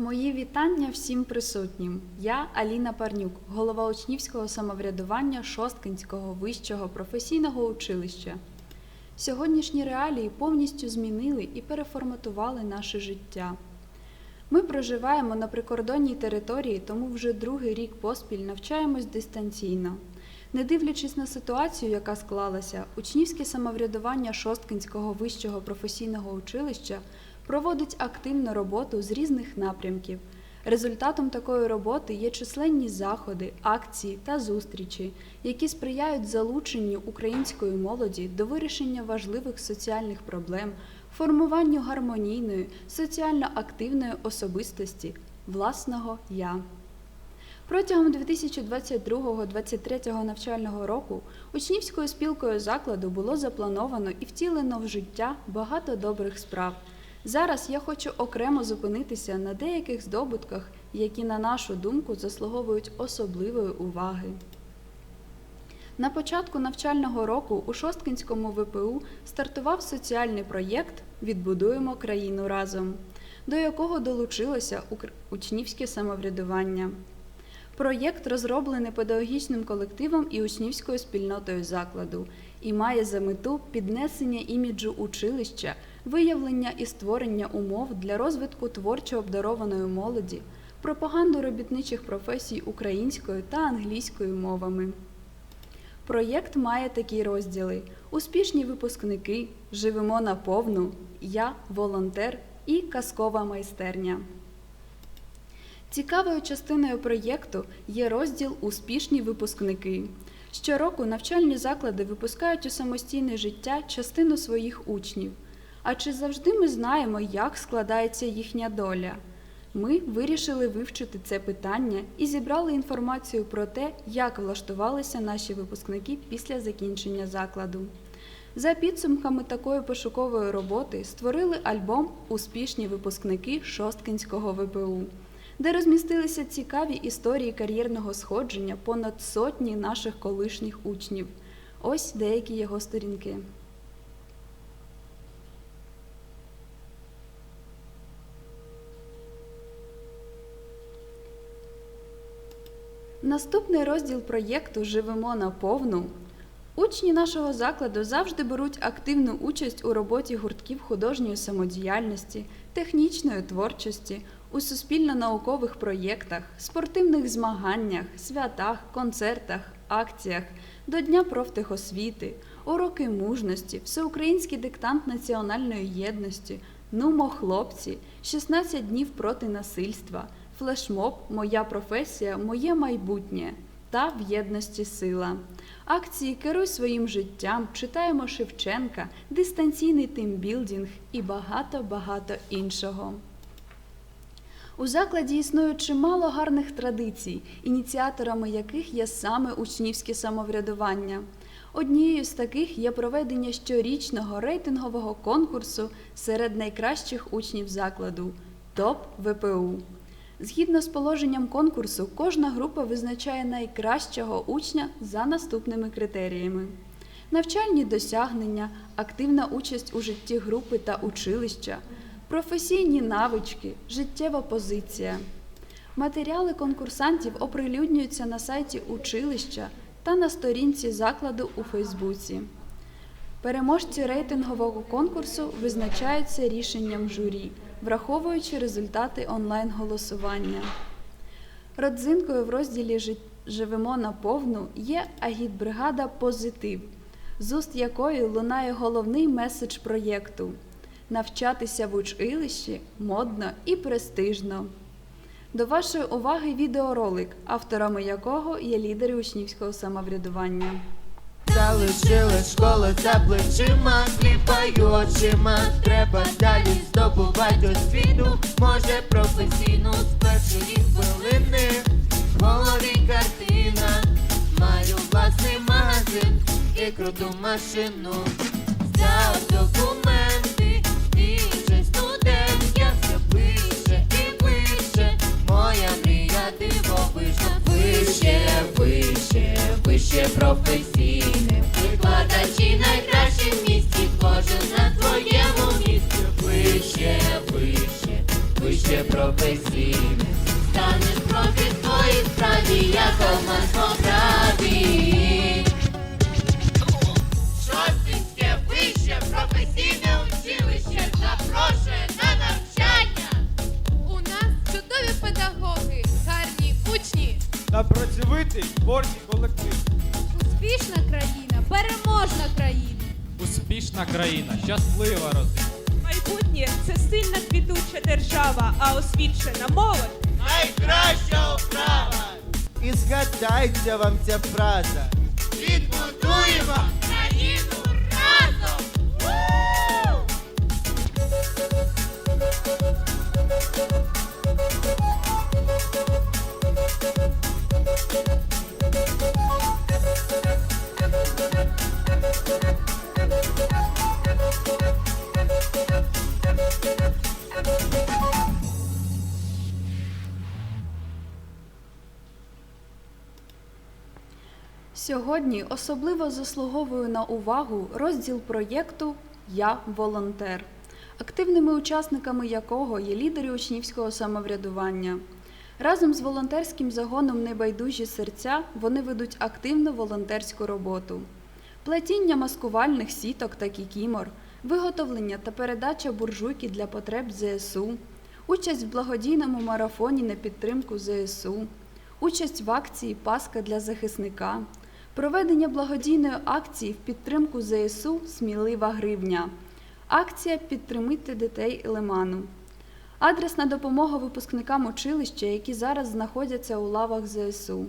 Мої вітання всім присутнім. Я Аліна Парнюк, голова учнівського самоврядування Шосткинського вищого професійного училища. Сьогоднішні реалії повністю змінили і переформатували наше життя. Ми проживаємо на прикордонній території, тому вже другий рік поспіль навчаємось дистанційно. Не дивлячись на ситуацію, яка склалася, учнівське самоврядування Шосткинського вищого професійного училища проводить активну роботу з різних напрямків. Результатом такої роботи є численні заходи, акції та зустрічі, які сприяють залученню української молоді до вирішення важливих соціальних проблем, формуванню гармонійної, соціально активної особистості, власного я. Протягом 2022-2023 навчального року учнівською спілкою закладу було заплановано і втілено в життя багато добрих справ. Зараз я хочу окремо зупинитися на деяких здобутках, які, на нашу думку, заслуговують особливої уваги. На початку навчального року у Шосткинському ВПУ стартував соціальний проєкт Відбудуємо країну разом, до якого долучилося учнівське самоврядування. Проєкт розроблений педагогічним колективом і учнівською спільнотою закладу і має за мету піднесення іміджу училища, виявлення і створення умов для розвитку творчо обдарованої молоді, пропаганду робітничих професій українською та англійською мовами. Проєкт має такі розділи: успішні випускники, живемо наповну, я волонтер і казкова майстерня. Цікавою частиною проєкту є розділ Успішні випускники. Щороку навчальні заклади випускають у самостійне життя частину своїх учнів. А чи завжди ми знаємо, як складається їхня доля? Ми вирішили вивчити це питання і зібрали інформацію про те, як влаштувалися наші випускники після закінчення закладу. За підсумками такої пошукової роботи створили альбом Успішні випускники Шосткинського ВПУ, де розмістилися цікаві історії кар'єрного сходження понад сотні наших колишніх учнів. Ось деякі його сторінки. Наступний розділ проєкту Живемо наповну. Учні нашого закладу завжди беруть активну участь у роботі гуртків художньої самодіяльності, технічної творчості, у суспільно-наукових проєктах, спортивних змаганнях, святах, концертах, акціях, до Дня профтехосвіти, уроки мужності, всеукраїнський диктант національної єдності, Нумо хлопці, 16 днів проти насильства, флешмоб Моя професія, моє майбутнє та в єдності сила. Акції Керуй своїм життям, читаємо Шевченка, дистанційний тимбілдинг і багато-багато іншого. У закладі існує чимало гарних традицій, ініціаторами яких є саме учнівське самоврядування. Однією з таких є проведення щорічного рейтингового конкурсу серед найкращих учнів закладу ТОП ВПУ. Згідно з положенням конкурсу, кожна група визначає найкращого учня за наступними критеріями: навчальні досягнення, активна участь у житті групи та училища, професійні навички, життєва позиція. Матеріали конкурсантів оприлюднюються на сайті училища та на сторінці закладу у Фейсбуці. Переможці рейтингового конкурсу визначаються рішенням журі, враховуючи результати онлайн-голосування. Родзинкою в розділі Живемо наповну є агітбригада Позитив, з уст якої лунає головний меседж проєкту навчатися в училищі модно і престижно. До вашої уваги відеоролик, авторами якого є лідери учнівського самоврядування. Залишили школу за плечима, кліпаю очима. Треба далі здобувати освіту Може професійну з першої хвилини. В голові картина Маю власний магазин і круту машину. Здав документи і вже студент Я все вище і вище Моя мрія дивовижна Вище, вище, вище професійне Викладачі найкращі в місті Кожен на твоєму та працьовитий творчий колектив. успішна країна, переможна країна. Успішна країна, щаслива родина. Майбутнє це сильна квітуча держава, а освічена молодь Найкраща оправа. І згадається вам ця фраза. Відбудуємо країну Сьогодні особливо заслуговую на увагу розділ проєкту Я волонтер, активними учасниками якого є лідери учнівського самоврядування. Разом з волонтерським загоном Небайдужі серця вони ведуть активну волонтерську роботу. Плетіння маскувальних сіток та кікімор, виготовлення та передача буржуйки для потреб ЗСУ, участь в благодійному марафоні на підтримку ЗСУ, участь в акції Паска для захисника, проведення благодійної акції в підтримку ЗСУ Смілива гривня, акція Підтримайте дітей Лиману. Адресна допомога випускникам училища, які зараз знаходяться у лавах ЗСУ.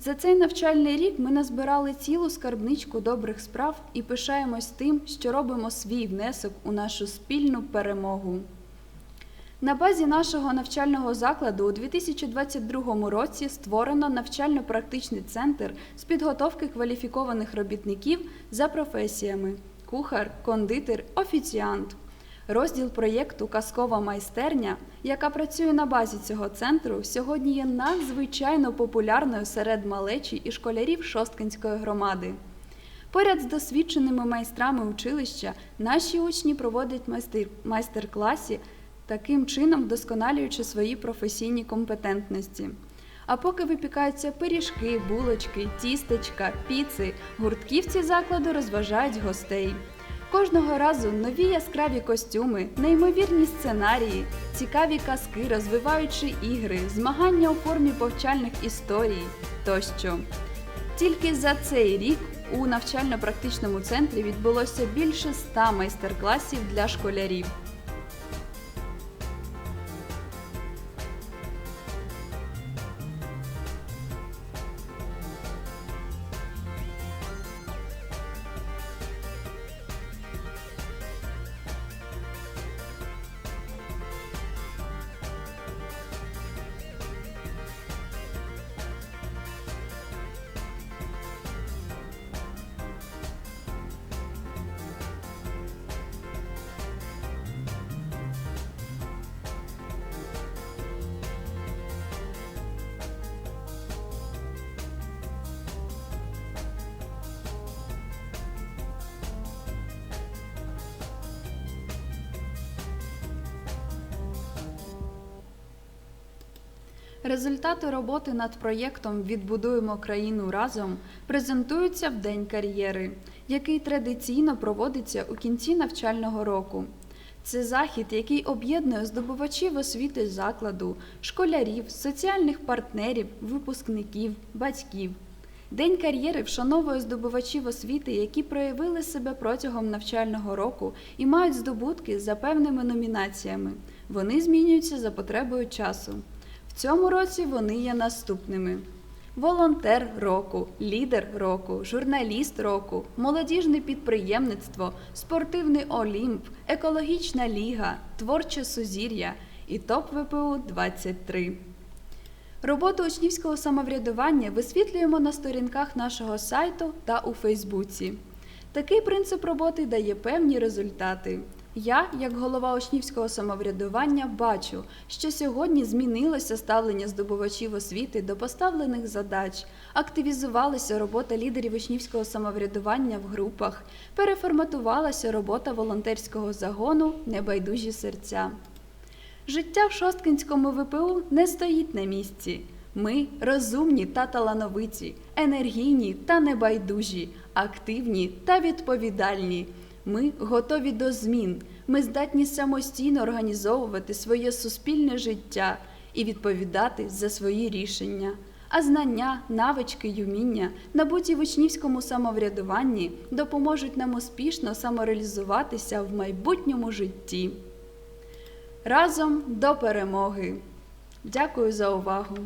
За цей навчальний рік ми назбирали цілу скарбничку добрих справ і пишаємось тим, що робимо свій внесок у нашу спільну перемогу. На базі нашого навчального закладу у 2022 році створено навчально-практичний центр з підготовки кваліфікованих робітників за професіями кухар, кондитер, офіціант. Розділ проєкту Казкова майстерня, яка працює на базі цього центру, сьогодні є надзвичайно популярною серед малечі і школярів Шосткинської громади. Поряд з досвідченими майстрами училища наші учні проводять майстер- майстер-класі, таким чином вдосконалюючи свої професійні компетентності. А поки випікаються пиріжки, булочки, тістечка, піци, гуртківці закладу розважають гостей. Кожного разу нові яскраві костюми, неймовірні сценарії, цікаві казки, розвиваючі ігри, змагання у формі повчальних історій тощо. Тільки за цей рік у навчально-практичному центрі відбулося більше ста майстер-класів для школярів. Результати роботи над проєктом Відбудуємо країну разом презентуються в День кар'єри, який традиційно проводиться у кінці навчального року. Це захід, який об'єднує здобувачів освіти закладу, школярів, соціальних партнерів, випускників, батьків. День кар'єри вшановує здобувачів освіти, які проявили себе протягом навчального року і мають здобутки за певними номінаціями. Вони змінюються за потребою часу. Цьому році вони є наступними: волонтер року, лідер року, журналіст року, молодіжне підприємництво, спортивний олімп, екологічна ліга, творче сузір'я і топ ВПУ 23. Роботу учнівського самоврядування висвітлюємо на сторінках нашого сайту та у Фейсбуці. Такий принцип роботи дає певні результати. Я, як голова учнівського самоврядування, бачу, що сьогодні змінилося ставлення здобувачів освіти до поставлених задач, активізувалася робота лідерів учнівського самоврядування в групах, переформатувалася робота волонтерського загону Небайдужі серця. Життя в Шосткинському ВПУ не стоїть на місці. Ми розумні та талановиті, енергійні та небайдужі, активні та відповідальні. Ми готові до змін. Ми здатні самостійно організовувати своє суспільне життя і відповідати за свої рішення. А знання, навички й уміння, набуті в учнівському самоврядуванні, допоможуть нам успішно самореалізуватися в майбутньому житті. Разом до перемоги! Дякую за увагу!